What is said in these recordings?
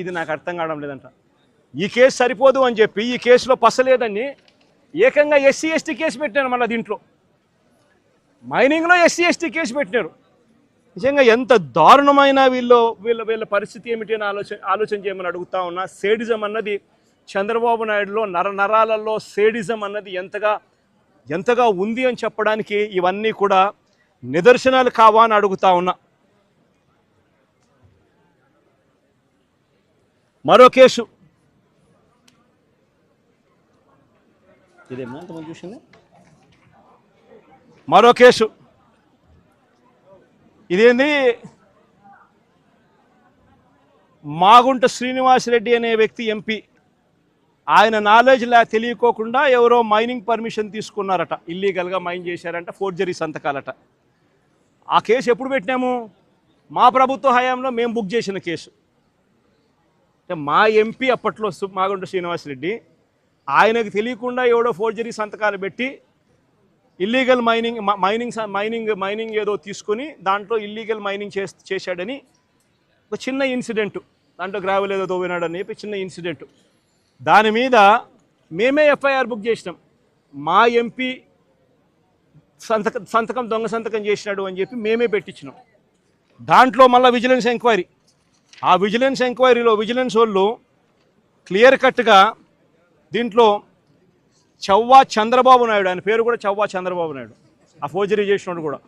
ఇది నాకు అర్థం కావడం లేదంట. ఈ కేసు సరిపోదు అని చెప్పి ఈ కేసులో పసలేదని ఏకంగా ఎస్సీ ఎస్టీ కేసు పెట్టినారు మళ్ళీ దీంట్లో. మైనింగ్లో ఎస్సీ ఎస్టీ కేసు పెట్టినారు. నిజంగా ఎంత దారుణమైన వీళ్ళు వీళ్ళ వీళ్ళ పరిస్థితి ఏమిటి అని ఆలోచన ఆలోచన చేయమని అడుగుతా ఉన్నా సేడిజం అన్నది చంద్రబాబు నాయుడులో నర నరాలలో సేడిజం అన్నది ఎంతగా ఎంతగా ఉంది అని చెప్పడానికి ఇవన్నీ కూడా నిదర్శనాలు కావా అని అడుగుతా ఉన్నా. మరో కేసు. చూసింది? మరో కేసు. ఇదేంది? మాగుంట శ్రీనివాసరెడ్డి అనే వ్యక్తి ఎంపీ. ఆయన నాలెడ్జ్ లా తెలియకోకుండా ఎవరో మైనింగ్ పర్మిషన్ తీసుకున్నారట. ఇల్లీగల్గా మైన్ చేశారంట ఫోర్జరీ సంతకాలట. ఆ కేసు ఎప్పుడు పెట్టినాము? మా ప్రభుత్వ హయాంలో మేము బుక్ చేసిన కేసు. అంటే మా ఎంపీ అప్పట్లో సు- మాగుంట శ్రీనివాసరెడ్డి ఆయనకు తెలియకుండా ఎవడో ఫోర్జరీ సంతకాలు పెట్టి ఇల్లీగల్ మైనింగ్ మైనింగ్ స- మైనింగ్ మైనింగ్ ఏదో తీసుకొని దాంట్లో ఇల్లీగల్ మైనింగ్ చేస్ చేశాడని ఒక చిన్న ఇన్సిడెంట్. దాంట్లో గ్రావెల్ ఏదో తోవినాడని చెప్పి చిన్న ఇన్సిడెంట్. దాని మీద మేమే ఎఫ్ఐఆర్ బుక్ చేసినాం. మా ఎంపీ సంతకం సంతకం దొంగ సంతకం చేసినాడు అని చెప్పి మేమే పెట్టించినాం. దాంట్లో మళ్ళీ విజిలెన్స్ ఎంక్వైరీ ఆ విజిలెన్స్ ఎంక్వైరీలో విజిలెన్స్ వాళ్ళు క్లియర్ కట్గా దీంట్లో చవ్వా చంద్రబాబు నాయుడు ఆయన పేరు కూడా చవ్వా చంద్రబాబు నాయుడు. ఆ ఫోర్జరీ చేసినోడు కూడా.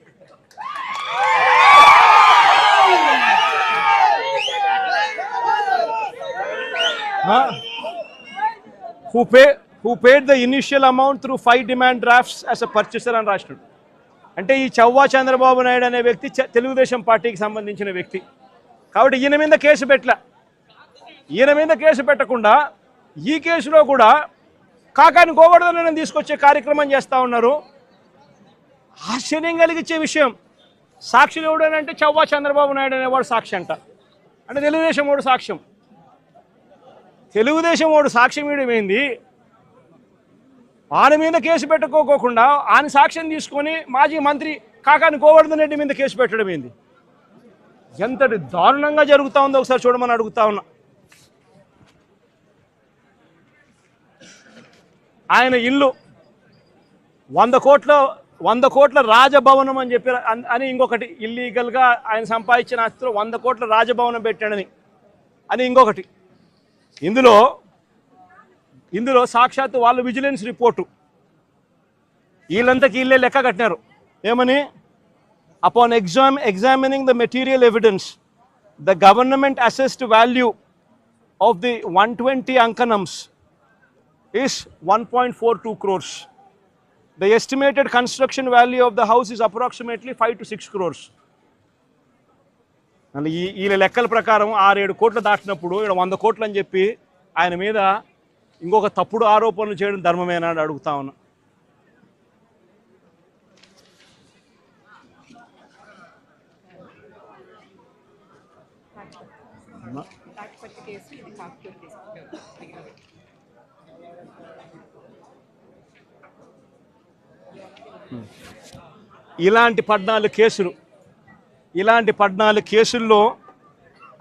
Who pay who paid the initial amount through five demand drafts as a purchaser అని రాసినాడు. అంటే ఈ చవ్వా చంద్రబాబు నాయుడు అనే వ్యక్తి తెలుగుదేశం పార్టీకి సంబంధించిన వ్యక్తి. కాబట్టి ఈయన మీద కేసు పెట్టలే. ఈయన మీద కేసు పెట్టకుండా ఈ కేసులో కూడా కాకాని గోవర్ధనని తీసుకొచ్చే కార్యక్రమం చేస్తూ ఉన్నారు. ఆశ్చర్యం కలిగించే విషయం సాక్షులు ఎవడనంటే చవ్వా చంద్రబాబు నాయుడు అనేవాడు సాక్షి అంట. అంటే తెలుగుదేశం వాడు సాక్ష్యం. తెలుగుదేశం వాడు సాక్ష్యం ఇవ్వడం ఏంది? ఆయన మీద కేసు పెట్టుకోకుండా ఆయన సాక్ష్యం తీసుకొని మాజీ మంత్రి కాకాని గోవర్ధన్ రెడ్డి మీద కేసు పెట్టడం ఏంది? ఎంతటి దారుణంగా జరుగుతూ ఉందో ఒకసారి చూడమని అడుగుతా ఉన్నా. ఆయన ఇల్లు వంద కోట్ల వంద కోట్ల రాజభవనం అని చెప్పి అని ఇంకొకటి ఇల్లీగల్గా ఆయన సంపాదించిన ఆస్తిలో వంద కోట్ల రాజభవనం పెట్టాడని. అని ఇంకొకటి. ఇందులో ఇందులో సాక్షాత్తు వాళ్ళు విజిలెన్స్ రిపోర్టు. వీళ్ళంతకి వీళ్ళే లెక్క కట్టినారు. ఏమని? Upon exam examining the material evidence the government assessed value of the one twenty ankanams is 1.42 crores. The estimated construction value of the house is approximately 5 to 6 crores. అంటే ఈ వీళ్ళ లెక్కల ప్రకారం ఆరేడు కోట్లు దాటినప్పుడు ఇక్కడ వంద కోట్లు అని చెప్పి ఆయన మీద ఇంకొక తప్పుడు ఆరోపణలు చేయడం ధర్మమేనా అని అడుగుతా ఉన్నా ఇలాంటి పద్నాలుగు కేసులు ఇలాంటి పద్నాలుగు కేసుల్లో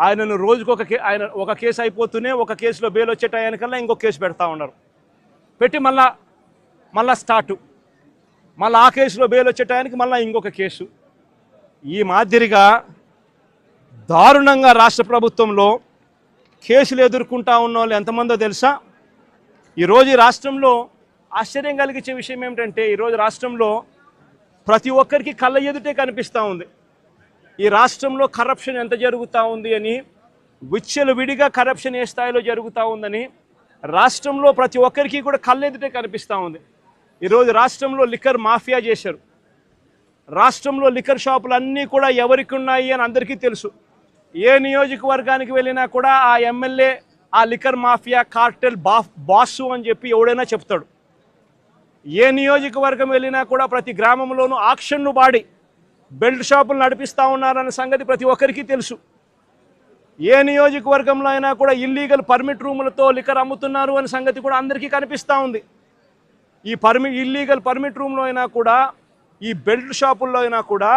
ఆయనను రోజుకొక కే ఆయన ఒక కేసు అయిపోతూనే ఒక కేసులో బెయిల్ వచ్చే టయానికల్లా ఇంకొక కేసు పెడతా ఉన్నారు. పెట్టి మళ్ళా మళ్ళా స్టార్టు. మళ్ళీ ఆ కేసులో బెయిల్ వచ్చే టయానికి మళ్ళీ ఇంకొక కేసు. ఈ మాదిరిగా దారుణంగా రాష్ట్ర ప్రభుత్వంలో కేసులు ఎదుర్కొంటా ఉన్న వాళ్ళు ఎంతమందో తెలుసా? ఈరోజు ఈ రాష్ట్రంలో ఆశ్చర్యం కలిగించే విషయం ఏమిటంటే ఈరోజు రాష్ట్రంలో ప్రతి ఒక్కరికి కళ్ళ ఎదుటే కనిపిస్తూ ఉంది. ఈ రాష్ట్రంలో కరప్షన్ ఎంత జరుగుతూ ఉంది అని విచ్చలు విడిగా కరప్షన్ ఏ స్థాయిలో జరుగుతూ ఉందని రాష్ట్రంలో ప్రతి ఒక్కరికి కూడా కళ్ళెదుటే కనిపిస్తూ ఉంది. ఈరోజు రాష్ట్రంలో లిక్కర్ మాఫియా చేశారు. రాష్ట్రంలో లిక్కర్ షాపులు అన్నీ కూడా ఎవరికి ఉన్నాయి అని అందరికీ తెలుసు. ఏ నియోజకవర్గానికి వెళ్ళినా కూడా ఆ ఎమ్మెల్యే ఆ లిక్కర్ మాఫియా కార్టెల్ బా బాసు అని చెప్పి ఎవడైనా చెప్తాడు. ఏ నియోజకవర్గం వెళ్ళినా కూడా ప్రతి గ్రామంలోనూ ఆక్షన్ను బాడి బెల్ట్ షాపులు నడిపిస్తూ ఉన్నారన్న సంగతి ప్రతి ఒక్కరికి తెలుసు. ఏ నియోజకవర్గంలో అయినా కూడా ఇల్లీగల్ పర్మిట్ రూములతో లిక్కర్ అమ్ముతున్నారు అనే సంగతి కూడా అందరికీ కనిపిస్తూ ఉంది. ఈ పర్మి ఇల్లీగల్ పర్మిట్ రూమ్లో అయినా కూడా ఈ బెల్ట్ షాపుల్లో అయినా కూడా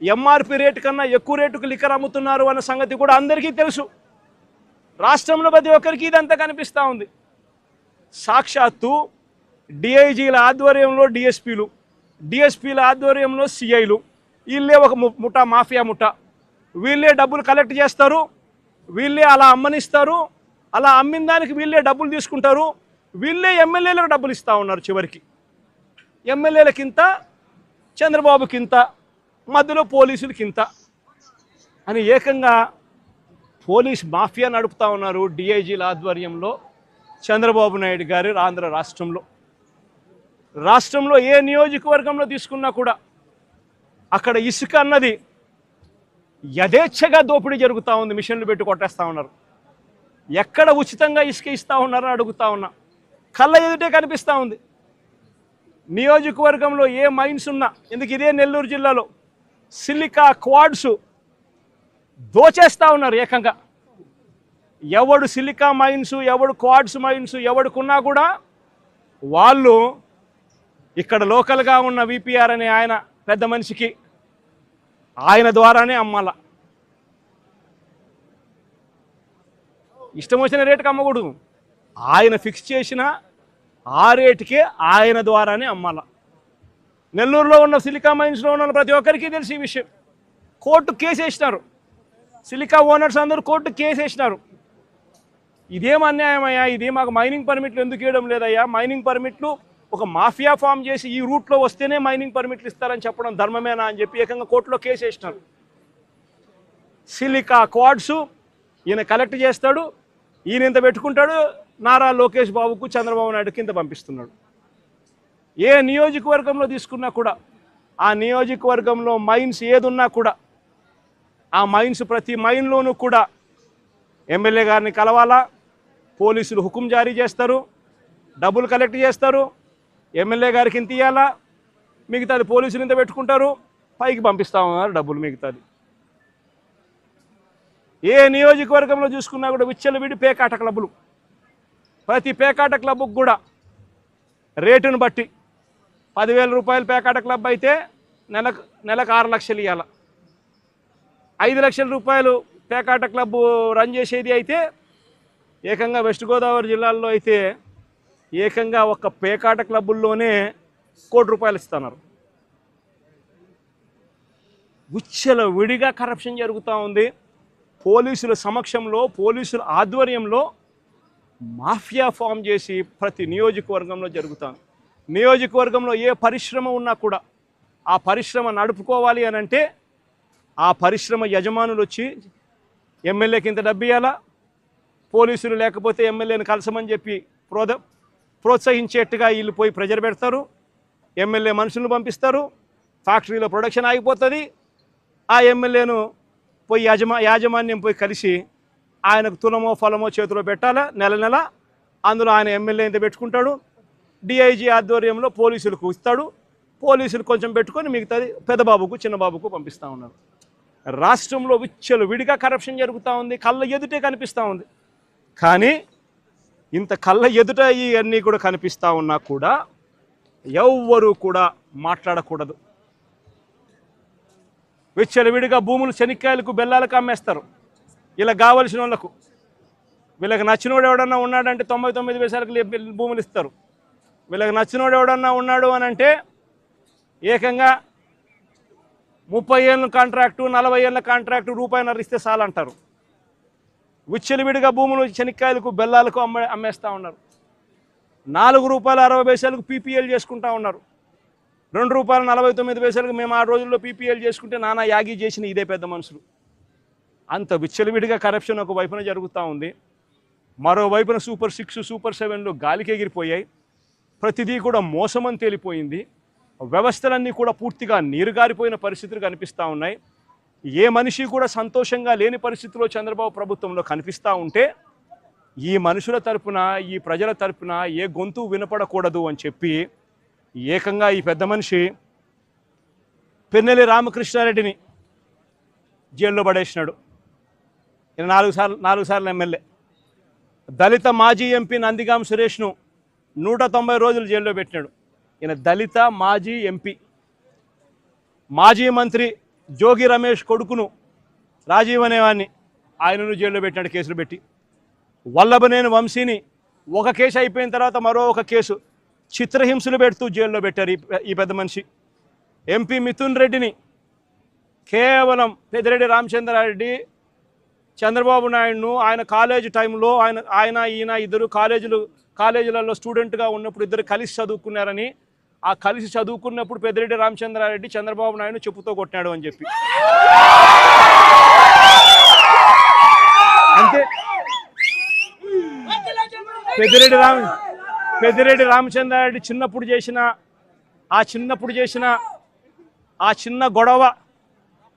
ఎంఆర్పి రేటు కన్నా ఎక్కువ రేటుకు లిక్కర్ అమ్ముతున్నారు అన్న సంగతి కూడా అందరికీ తెలుసు. రాష్ట్రంలో ప్రతి ఒక్కరికి ఇదంతా కనిపిస్తూ ఉంది. సాక్షాత్తు డిఐజీల ఆధ్వర్యంలో డిఎస్పీలు డిఎస్పీల ఆధ్వర్యంలో సిఐలు. వీళ్ళే ఒక ముఠా మాఫియా ముఠా. వీళ్ళే డబ్బులు కలెక్ట్ చేస్తారు వీళ్ళే అలా అమ్మనిస్తారు అలా అమ్మిన దానికి వీళ్ళే డబ్బులు తీసుకుంటారు వీళ్ళే ఎమ్మెల్యేలకు డబ్బులు ఇస్తూ ఉన్నారు చివరికి. ఎమ్మెల్యేలకింత చంద్రబాబుకింత మధ్యలో పోలీసులకింత అని ఏకంగా పోలీస్ మాఫియా నడుపుతా ఉన్నారు డిఐజీల ఆధ్వర్యంలో చంద్రబాబు నాయుడు గారి ఆంధ్ర రాష్ట్రంలో. రాష్ట్రంలో ఏ నియోజకవర్గంలో తీసుకున్నా కూడా అక్కడ ఇసుక అన్నది యథేచ్ఛగా దోపిడీ జరుగుతూ ఉంది మిషన్లు పెట్టి కొట్టేస్తూ ఉన్నారు. ఎక్కడ ఉచితంగా ఇసుక ఇస్తూ ఉన్నారని అడుగుతా ఉన్నా. కళ్ళ ఎదుటే కనిపిస్తూ ఉంది. నియోజకవర్గంలో ఏ మైన్స్ ఉన్నా ఎందుకు ఇదే నెల్లూరు జిల్లాలో సిలికా క్వాడ్స్ దోచేస్తూ ఉన్నారు ఏకంగా. ఎవడు సిలికా మైన్స్ ఎవడు క్వాడ్స్ మైన్స్ ఎవడుకున్నా కూడా వాళ్ళు ఇక్కడ లోకల్గా ఉన్న విపిఆర్ అనే ఆయన పెద్ద మనిషికి ఆయన ద్వారానే అమ్మాల. ఇష్టం వచ్చిన రేటుకి అమ్మకూడదు. ఆయన ఫిక్స్ చేసిన ఆ రేటుకే ఆయన ద్వారానే అమ్మాల. నెల్లూరులో ఉన్న సిలికా మైన్స్లో ఉన్న ప్రతి ఒక్కరికి తెలిసి ఈ విషయం. కోర్టు కేసు వేసినారు. సిలికా ఓనర్స్ అందరూ కోర్టు కేసు వేసినారు. ఇదేం అన్యాయమయ్యా? ఇది మాకు మైనింగ్ పర్మిట్లు ఎందుకు ఇవ్వడం లేదయ్యా? మైనింగ్ పర్మిట్లు ఒక మాఫియా ఫామ్ చేసి ఈ రూట్లో వస్తేనే మైనింగ్ పర్మిట్లు ఇస్తారని చెప్పడం ధర్మమేనా అని చెప్పి ఏకంగా కోర్టులో కేసు వేసినారు. సిలికా క్వాడ్స్ ఈయన కలెక్ట్ చేస్తాడు ఈయన ఇంత పెట్టుకుంటాడు నారా లోకేష్ బాబుకు చంద్రబాబు నాయుడుకి ఇంత పంపిస్తున్నాడు. ఏ నియోజకవర్గంలో తీసుకున్నా కూడా ఆ నియోజకవర్గంలో మైన్స్ ఏదున్నా కూడా ఆ మైన్స్ ప్రతి మైన్లోనూ కూడా ఎమ్మెల్యే గారిని కలవాలా పోలీసులు హుకుం జారీ చేస్తారు డబ్బులు కలెక్ట్ చేస్తారు ఎమ్మెల్యే గారికి ఇంత ఇవ్వాలా మిగతాది పోలీసులు ఇంత పెట్టుకుంటారు? పైకి పంపిస్తామన్నారు డబ్బులు మిగతాది. ఏ నియోజకవర్గంలో చూసుకున్నా కూడా విచ్చలవిడి పేకాట క్లబ్బులు. ప్రతి పేకాట క్లబ్కు కూడా రేటును బట్టి పదివేల రూపాయలు పేకాట క్లబ్ అయితే నెలకు నెలకు ఆరు లక్షలు ఇవ్వాల ఐదు లక్షల రూపాయలు పేకాట క్లబ్ రన్ చేసేది అయితే ఏకంగా వెస్ట్ గోదావరి జిల్లాల్లో అయితే ఏకంగా ఒక పేకాట క్లబ్బుల్లోనే కోటి రూపాయలు ఇస్తున్నారు. ఉచ్చల విడిగా కరప్షన్ జరుగుతూ ఉంది. పోలీసుల సమక్షంలో పోలీసుల ఆధ్వర్యంలో మాఫియా ఫామ్ చేసి ప్రతి నియోజకవర్గంలో జరుగుతాను. నియోజకవర్గంలో ఏ పరిశ్రమ ఉన్నా కూడా ఆ పరిశ్రమ నడుపుకోవాలి అని అంటే ఆ పరిశ్రమ యజమానులు వచ్చి ఎమ్మెల్యేకి ఇంత డబ్బు ఇవ్వాలా పోలీసులు లేకపోతే ఎమ్మెల్యేని కలసమని చెప్పి ప్రోద ప్రోత్సహించేట్టుగా వీళ్ళు పోయి ప్రెజర్ పెడతారు ఎమ్మెల్యే మనుషులను పంపిస్తారు ఫ్యాక్టరీలో ప్రొడక్షన్ ఆగిపోతుంది. ఆ ఎమ్మెల్యేను పోయి యాజమా యాజమాన్యం పోయి కలిసి ఆయనకు తులమో ఫలమో చేతిలో పెట్టాలా నెల నెల అందులో ఆయన ఎమ్మెల్యే ఇంత పెట్టుకుంటాడు? డిఐజీ ఆధ్వర్యంలో పోలీసులకు ఇస్తాడు. పోలీసులు కొంచెం పెట్టుకొని మిగతాది పెద్దబాబుకు చిన్నబాబుకు పంపిస్తూ ఉన్నారు. రాష్ట్రంలో విచ్చలు విడిగా కరప్షన్ జరుగుతూ ఉంది కళ్ళ ఎదుటే కనిపిస్తూ ఉంది. కానీ ఇంత కళ్ళ ఎదుట ఇవన్నీ కూడా కనిపిస్తూ ఉన్నా కూడా ఎవ్వరూ కూడా మాట్లాడకూడదు. విచ్చలవిడిగా భూములు శనిక్కాయలకు బెల్లాలకు అమ్మేస్తారు. ఇలా కావలసిన వాళ్ళకు. వీళ్ళకి నచ్చినోడు ఎవడన్నా ఉన్నాడంటే తొంభై తొమ్మిది వేసాలకు భూములు ఇస్తారు. వీళ్ళకి నచ్చినోడు ఎవడన్నా ఉన్నాడు అని అంటే ఏకంగా ముప్పై ఏళ్ళ కాంట్రాక్టు నలభై ఏళ్ళ కాంట్రాక్టు రూపాయిన్నర ఇస్తే చాలంటారు. విచ్చలివిడిగా భూములు శనిక్కాయలకు బెల్లాలకు అమ్మే అమ్మేస్తూ ఉన్నారు. నాలుగు రూపాయల అరవై పైసలకు పీపీఎల్ చేసుకుంటా ఉన్నారు. రెండు రూపాయల నలభై తొమ్మిది పైసలకు మేము ఆ రోజుల్లో పీపీఎల్ చేసుకుంటే నానా యాగి చేసిన ఇదే పెద్ద మనుషులు. అంత విచ్చలవిడిగా కరప్షన్ ఒక వైపున జరుగుతూ ఉంది. మరోవైపున సూపర్ సిక్స్ సూపర్ సెవెన్లు గాలికి ఎగిరిపోయాయి. ప్రతిదీ కూడా మోసమని తేలిపోయింది. వ్యవస్థలన్నీ కూడా పూర్తిగా నీరుగారిపోయిన పరిస్థితులు కనిపిస్తూ ఉన్నాయి. ఏ మనిషి కూడా సంతోషంగా లేని పరిస్థితిలో చంద్రబాబు ప్రభుత్వంలో కనిపిస్తూ ఉంటే ఈ మనుషుల తరపున ఈ ప్రజల తరపున ఏ గొంతు వినపడకూడదు అని చెప్పి ఏకంగా ఈ పెద్ద మనిషి పెన్నెల్లి రామకృష్ణారెడ్డిని జైల్లో పడేసినాడు. ఈయన నాలుగు సార్లు నాలుగు సార్లు ఎమ్మెల్యే. దళిత మాజీ ఎంపీ నందిగాం సురేష్ను నూట తొంభై రోజులు జైల్లో పెట్టినాడు. ఈయన దళిత మాజీ ఎంపీ. మాజీ మంత్రి జోగి రమేష్ కొడుకును రాజీవ్ అనేవాడిని ఆయనను జైల్లో పెట్టినాడు కేసులు పెట్టి. వల్లభనేని వంశీని ఒక కేసు అయిపోయిన తర్వాత మరో ఒక కేసు చిత్రహింసలు పెడుతూ జైల్లో పెట్టారు ఈ పెద్ద మనిషి. ఎంపీ మిథున్ రెడ్డిని కేవలం పెద్దిరెడ్డి రామచంద్రారెడ్డి చంద్రబాబు నాయుడును ఆయన కాలేజ్ టైంలో ఆయన ఆయన ఈయన ఇద్దరు కాలేజీలు కాలేజీలలో స్టూడెంట్గా ఉన్నప్పుడు ఇద్దరు కలిసి చదువుకున్నారని ఆ కలిసి చదువుకున్నప్పుడు పెద్దిరెడ్డి రామచంద్రారెడ్డి చంద్రబాబు నాయుడు చెప్పుతో కొట్టినాడు అని చెప్పి. అంతే పెద్దిరెడ్డి రామ పెద్దిరెడ్డి రామచంద్రారెడ్డి చిన్నప్పుడు చేసిన ఆ చిన్నప్పుడు చేసిన ఆ చిన్న గొడవ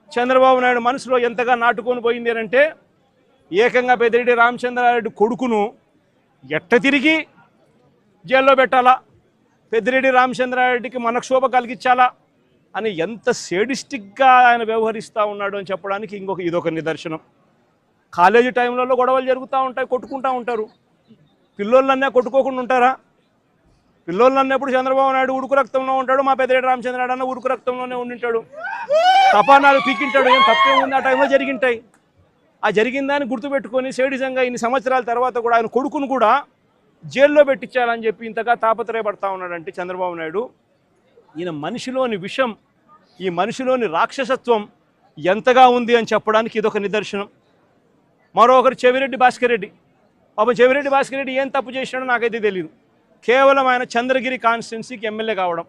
చంద్రబాబు నాయుడు మనసులో ఎంతగా నాటుకొని పోయింది అంటే ఏకంగా పెద్దిరెడ్డి రామచంద్రారెడ్డి కొడుకును ఎట్ట తిరిగి జైల్లో పెట్టాలా? పెద్దిరెడ్డి రామచంద్రారెడ్డికి మనక్షోభ కలిగించాలా అని ఎంత సేడిస్టిక్గా ఆయన వ్యవహరిస్తూ ఉన్నాడు అని చెప్పడానికి ఇంకొక ఇదొక నిదర్శనం. కాలేజీ టైంలలో గొడవలు జరుగుతూ ఉంటాయి కొట్టుకుంటూ ఉంటారు. పిల్లోళ్ళన్నా కొట్టుకోకుండా ఉంటారా? పిల్లోళ్ళు అన్నప్పుడు చంద్రబాబు నాయుడు ఉడుకు రక్తంలో ఉంటాడు మా పెద్దరెడ్డి రామచంద్రనాయుడు అన్న ఉడుకు రక్తంలోనే ఉండింటాడు. తపానాలు పీకింటాడు ఏం తప్పేముంది ఆ టైంలో జరిగింటాయి. ఆ జరిగిందని గుర్తుపెట్టుకొని సేడిజంగా ఇన్ని సంవత్సరాల తర్వాత కూడా ఆయన కొడుకును కూడా జైల్లో పెట్టించాలని చెప్పి ఇంతగా తాపత్రయపడతా ఉన్నాడంటే చంద్రబాబు నాయుడు. ఈయన మనిషిలోని విషం ఈ మనిషిలోని రాక్షసత్వం ఎంతగా ఉంది అని చెప్పడానికి ఇదొక నిదర్శనం. మరొకరు చెవిరెడ్డి భాస్కర్ రెడ్డి. పాపం చెవిరెడ్డి భాస్కర్ రెడ్డి ఏం తప్పు చేసినాడో నాకైతే తెలియదు కేవలం ఆయన చంద్రగిరి కాన్స్టిట్యున్సీకి ఎమ్మెల్యే కావడం.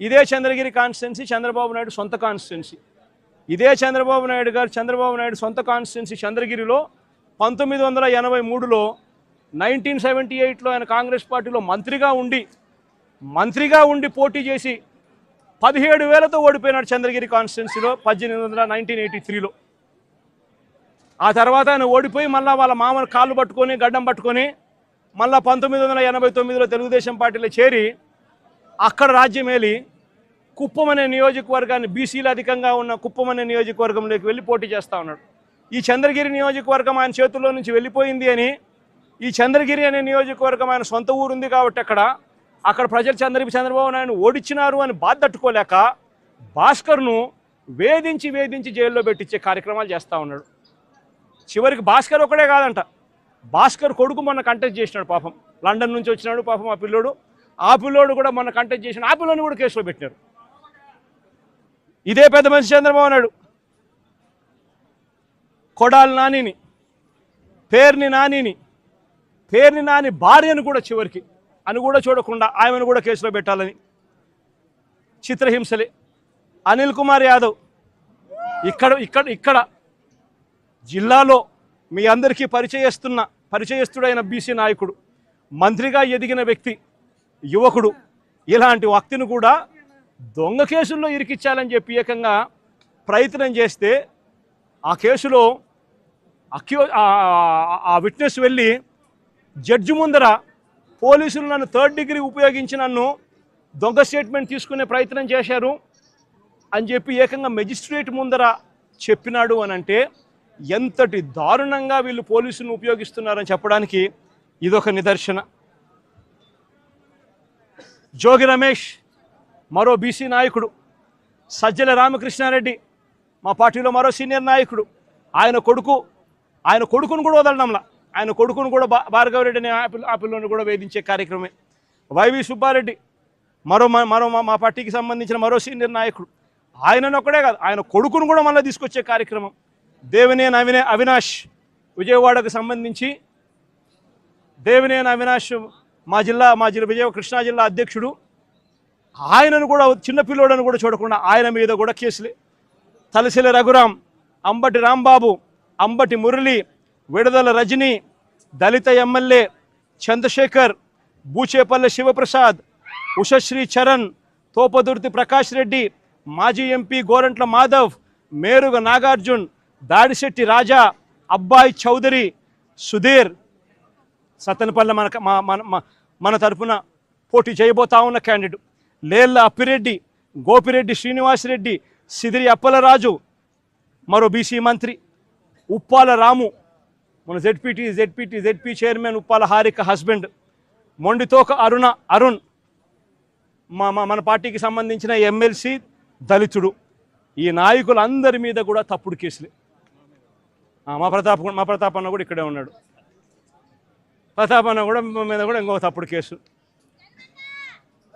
ఇదే చంద్రగిరి కాన్స్టిట్యున్సీ చంద్రబాబు నాయుడు సొంత కాన్స్టిట్యున్సీ. ఇదే చంద్రబాబు నాయుడు గారు చంద్రబాబు నాయుడు సొంత కాన్స్టిట్యున్సీ చంద్రగిరిలో పంతొమ్మిది వందల ఎనభై మూడులో నైన్టీన్ సెవెంటీ ఎయిట్లో ఆయన కాంగ్రెస్ పార్టీలో మంత్రిగా ఉండి మంత్రిగా ఉండి పోటీ చేసి పదిహేడు వేలతో ఓడిపోయినాడు చంద్రగిరి కాన్స్టిట్యున్సీలో పద్దెనిమిది వందల నైన్టీన్ ఎయిటీ త్రీలో. ఆ తర్వాత ఆయన ఓడిపోయి మళ్ళీ వాళ్ళ మామను కాళ్ళు పట్టుకొని గడ్డం పట్టుకొని మళ్ళీ పంతొమ్మిది వందల ఎనభై తొమ్మిదిలో తెలుగుదేశం పార్టీలో చేరి అక్కడ రాజ్యమేలి కుప్పం అనే నియోజకవర్గాన్ని బీసీలు అధికంగా ఉన్న కుప్పం అనే నియోజకవర్గంలోకి వెళ్ళి పోటీ చేస్తూ ఉన్నాడు. ఈ చంద్రగిరి నియోజకవర్గం ఆయన చేతుల్లో నుంచి వెళ్ళిపోయింది అని ఈ చంద్రగిరి అనే నియోజకవర్గం ఆయన సొంత ఊరు ఉంది కాబట్టి అక్కడ అక్కడ ప్రజలు చంద్ర చంద్రబాబు నాయుడు ఓడించినారు అని బాధ తట్టుకోలేక భాస్కర్ను వేధించి వేధించి జైల్లో పెట్టించే కార్యక్రమాలు చేస్తూ ఉన్నాడు. చివరికి భాస్కర్ ఒకడే కాదంట. భాస్కర్ కొడుకు మొన్న కంటెస్ట్ చేసినాడు పాపం. లండన్ నుంచి వచ్చినాడు పాపం ఆ పిల్లోడు. ఆ పిల్లోడు కూడా మొన్న కంటెస్ట్ చేసిన ఆ పిల్లోని కూడా కేసులో పెట్టినారు. ఇదే పెద్ద మనిషి చంద్రబాబు నాయుడు. కొడాలి నానిని పేర్ని నానిని పేర్ని నాని భార్యను కూడా చివరికి అని కూడా చూడకుండా ఆమెను కూడా కేసులో పెట్టాలని చిత్రహింసలే అనిల్ కుమార్ యాదవ్ ఇక్కడ ఇక్కడ ఇక్కడ జిల్లాలో మీ అందరికీ పరిచయస్తున్న పరిచయస్తుడైన బీసీ నాయకుడు మంత్రిగా ఎదిగిన వ్యక్తి యువకుడు ఇలాంటి వ్యక్తిని కూడా దొంగ కేసుల్లో ఇరికిచ్చాలని చెప్పి ఏకంగా ప్రయత్నం చేస్తే ఆ కేసులో అక్యూ ఆ- ఆ విట్నెస్ వెళ్ళి జడ్జి ముందర పోలీసులు నన్ను థర్డ్ డిగ్రీ ఉపయోగించి నన్ను దొంగ స్టేట్మెంట్ తీసుకునే ప్రయత్నం చేశారు అని చెప్పి ఏకంగా మెజిస్ట్రేట్ ముందర చెప్పినాడు అని అంటే ఎంతటి దారుణంగా వీళ్ళు పోలీసులను ఉపయోగిస్తున్నారని చెప్పడానికి ఇదొక నిదర్శన. జోగి రమేష్ మరో బీసీ నాయకుడు. సజ్జల రామకృష్ణారెడ్డి మా పార్టీలో మరో సీనియర్ నాయకుడు. ఆయన కొడుకు ఆయన కొడుకును కూడా వదలడంలా. ఆయన కొడుకును కూడా భార్గవరెడ్డి అనే ఆ పిల్ల- ఆ కూడా వేధించే కార్యక్రమే. వైవి సుబ్బారెడ్డి మరో మరో మా- మా పార్టీకి సంబంధించిన మరో సీనియర్ నాయకుడు. ఆయనను ఒక్కడే కాదు ఆయన కొడుకును కూడా మళ్ళీ తీసుకొచ్చే కార్యక్రమం. దేవినేని అవినే అవినాష్ విజయవాడకు సంబంధించి దేవినేని అవినాష్ మా జిల్లా మా జిల్లా విజయ కృష్ణా జిల్లా అధ్యక్షుడు. ఆయనను కూడా చిన్నపిల్లోడని కూడా చూడకుండా ఆయన మీద కూడా కేసులే. తలసిల రఘురాం అంబటి రాంబాబు అంబటి మురళి విడుదల రజని దళిత ఎమ్మెల్యే చంద్రశేఖర్ బూచేపల్లి శివప్రసాద్ ఉషశ్రీ చరణ్ తోపదుర్తి ప్రకాష్ రెడ్డి మాజీ ఎంపీ గోరంట్ల మాధవ్ మేరుగ నాగార్జున్ దాడిశెట్టి రాజా అబ్బాయి చౌదరి సుధీర్. సత్తెనపల్లి మన మన మన- తరపున పోటీ చేయబోతా ఉన్న క్యాండిడేట్ లేళ్ళ అప్పిరెడ్డి గోపిరెడ్డి శ్రీనివాసరెడ్డి సిదిరి అప్పలరాజు మరో బీసీ మంత్రి ఉప్పాల రాము. మన ZPT ZPT ZP chairman Uppala Harika husband Monditoka Aruna Arun మా మన పార్టీకి సంబంధించిన ఎమ్మెల్సీ దళితుడు. ఈ నాయకులందరి మీద కూడా తప్పుడు కేసులే. మా ప్రతాప్ కూడా- మా ప్రతాప్ అన్న కూడా ఇక్కడే ఉన్నాడు. ప్రతాప్ అన్న కూడా మీద కూడా ఇంకో తప్పుడు కేసు.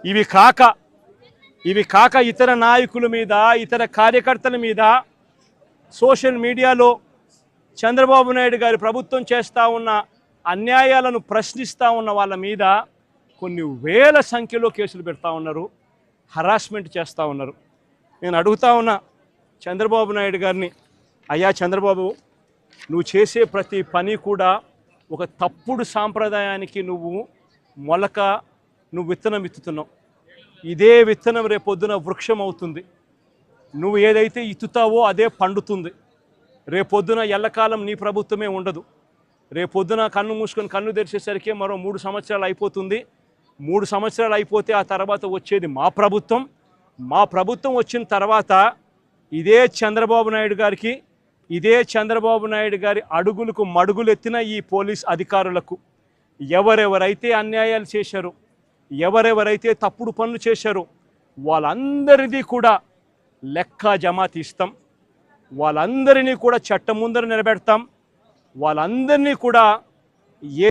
ఇవి కాక ఇవి కాక ఇతర నాయకుల మీద ఇతర కార్యకర్తల మీద సోషల్ మీడియాలో చంద్రబాబు నాయుడు గారి ప్రభుత్వం చేస్తూ ఉన్న అన్యాయాలను ప్రశ్నిస్తూ ఉన్న వాళ్ళ మీద కొన్ని వేల సంఖ్యలో కేసులు పెడతా ఉన్నారు హరాస్మెంట్ చేస్తూ ఉన్నారు. నేను అడుగుతా ఉన్నా చంద్రబాబు నాయుడు గారిని అయ్యా చంద్రబాబు నువ్వు చేసే ప్రతి పని కూడా ఒక తప్పుడు సాంప్రదాయానికి నువ్వు మొలక నువ్వు విత్తనం విత్తుతున్నావు. ఇదే విత్తనం రేపొద్దున వృక్షం అవుతుంది నువ్వు ఏదైతే ఇత్తుతావో అదే పండుతుంది. రేపొద్దున ఎల్లకాలం నీ ప్రభుత్వమే ఉండదు. రేపొద్దున కన్ను మూసుకొని కన్ను తెరిచేసరికి మరో మూడు సంవత్సరాలు అయిపోతుంది. మూడు సంవత్సరాలు అయిపోతే ఆ తర్వాత వచ్చేది మా ప్రభుత్వం. మా ప్రభుత్వం వచ్చిన తర్వాత ఇదే చంద్రబాబు నాయుడు గారికి ఇదే చంద్రబాబు నాయుడు గారి అడుగులకు మడుగులు ఎత్తిన ఈ పోలీస్ అధికారులకు ఎవరెవరైతే అన్యాయాలు చేశారో ఎవరెవరైతే తప్పుడు పనులు చేశారో వాళ్ళందరిది కూడా లెక్క జమా తీస్తాం. వాళ్ళందరినీ కూడా చట్టం ముందర నిలబెడతాం. వాళ్ళందరినీ కూడా ఏ